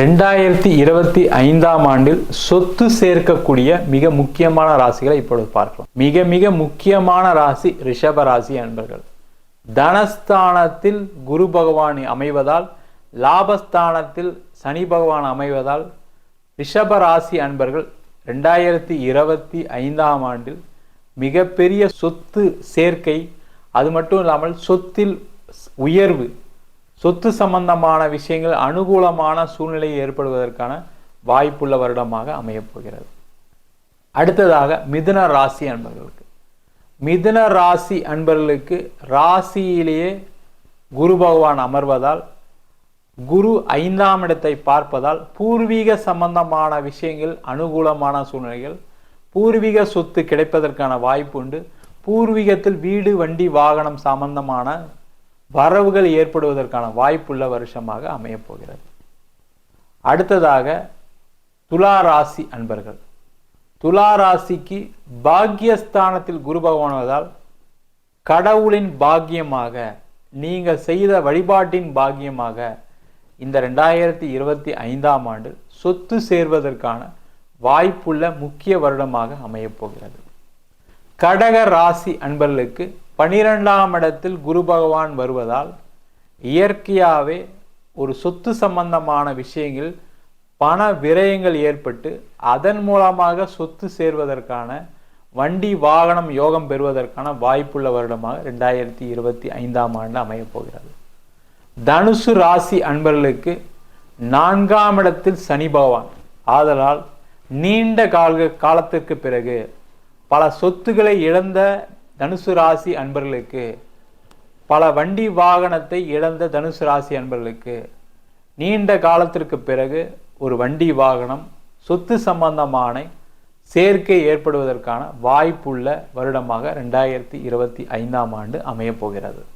ரெண்டாயிரத்தி இருபத்தி ஐந்தாம் ஆண்டில் சொத்து சேர்க்கக்கூடிய மிக முக்கியமான ராசிகளை இப்பொழுது பார்க்கலாம். மிக மிக முக்கியமான ராசி ரிஷப ராசி அன்பர்கள். தனஸ்தானத்தில் குரு பகவான் அமைவதால் லாபஸ்தானத்தில் சனி பகவான் அமைவதால் ரிஷப ராசி அன்பர்கள் ரெண்டாயிரத்தி இருபத்தி ஐந்தாம் ஆண்டில் மிகப்பெரிய சொத்து சேர்க்கை அது மட்டும் இல்லாமல் சொத்தில் உயர்வு சொத்து சம்பந்தமான விஷயங்கள் அனுகூலமான சூழ்நிலை ஏற்படுவதற்கான வாய்ப்புள்ள வருடமாக அமையப்போகிறது அடுத்ததாக மிதுன ராசி அன்பர்களுக்கு. மிதுன ராசி அன்பர்களுக்கு ராசியிலேயே குரு பகவான் அமர்வதால் குரு ஐந்தாம் இடத்தை பார்ப்பதால் பூர்வீக சம்பந்தமான விஷயங்கள் அனுகூலமான சூழ்நிலைகள் பூர்வீக சொத்து கிடைப்பதற்கான வாய்ப்பு உண்டு. பூர்வீகத்தில் வீடு வண்டி வாகனம் சம்பந்தமான வரவுகள் ஏற்படுவதற்கான வாய்ப்புள்ள வருஷமாக அமையப் போகிறது அடுத்ததாக துலா ராசி அன்பர்கள். துலா ராசிக்கு பாக்கியஸ்தானத்தில் குரு பகவானதால் கடவுளின் பாக்கியமாக நீங்கள் செய்த வழிபாட்டின் பாக்கியமாக இந்த ரெண்டாயிரத்தி இருபத்தி ஐந்தாம் ஆண்டு சொத்து சேர்வதற்கான வாய்ப்புள்ள முக்கிய வருடமாக அமையப் போகிறது கடக ராசி அன்பர்களுக்கு பனிரெண்டாம் இடத்தில் குரு பகவான் வருவதால் இயற்கையாகவே ஒரு சொத்து சம்பந்தமான விஷயங்கள் பண விரயங்கள் ஏற்பட்டு அதன் மூலமாக சொத்து சேர்வதற்கான வண்டி வாகனம் யோகம் பெறுவதற்கான வாய்ப்புள்ள வருடமாக ரெண்டாயிரத்தி இருபத்தி ஐந்தாம் ஆண்டு அமையப் போகிறது. தனுசு ராசி அன்பர்களுக்கு நான்காம் இடத்தில் சனி பகவான். ஆதலால் நீண்ட கால காலத்திற்கு பிறகு பல சொத்துக்களை இழந்த தனுசு ராசி அன்பர்களுக்கு பல வண்டி வாகனத்தை இழந்த தனுசு ராசி அன்பர்களுக்கு நீண்ட காலத்திற்கு பிறகு ஒரு வண்டி வாகனம் சொத்து சம்பந்தமான சேர்க்கை ஏற்படுவதற்கான வாய்ப்புள்ள வருடமாக ரெண்டாயிரத்தி இருபத்தி ஐந்தாம் ஆண்டு அமையப் போகிறது.